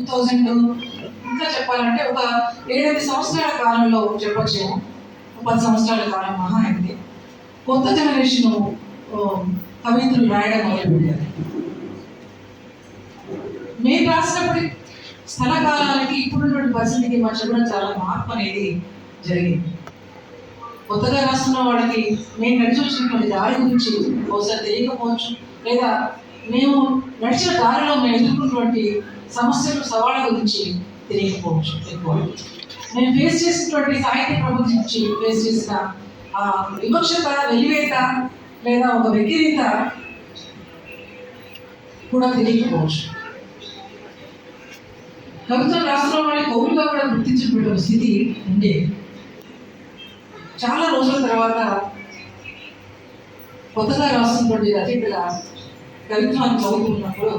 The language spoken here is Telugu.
టూ థౌజండ్ ఇంకా చెప్పాలంటే ఒక ఏడెనిమిది సంవత్సరాల కాలంలో చెప్పొచ్చేమో పది సంవత్సరాల కాలం మహా అయింది. కొత్త జనరేషన్ కవితలు రాయడం మొదలుపెట్టారు. మేము రాసినప్పటి స్థల కాలాలకి ఇప్పుడున్నటువంటి పరిస్థితికి మధ్య కూడా చాలా మార్పు అనేది జరిగింది. కొత్తగా రాస్తున్న వాళ్ళకి మేము నడిచి వచ్చినటువంటి దారి గురించి బహుశా తెలియకపోవచ్చు. లేదా మేము నడిచిన దారిలో మేము ఎదుర్కొన్నటువంటి సమస్యలు సవాళ్ళ గురించి తెలియకపోవచ్చు ఎక్కువ మేము ఫేస్ చేసినటువంటి సాహిత్య ప్రభుత్వం నుంచి ఫేస్ చేసిన ఆ వివక్షత వెలివేత లేదా ఒక వెకిరీత కూడా తెలియకపోవచ్చు. కవిత్వం రాసిన వాళ్ళ కవులుగా కూడా గుర్తించినటువంటి స్థితి ఉండేది చాలా రోజుల తర్వాత కొత్తగా రాస్తున్నటువంటి రచయితల కవిత్వాన్ని చదువుతున్నప్పుడు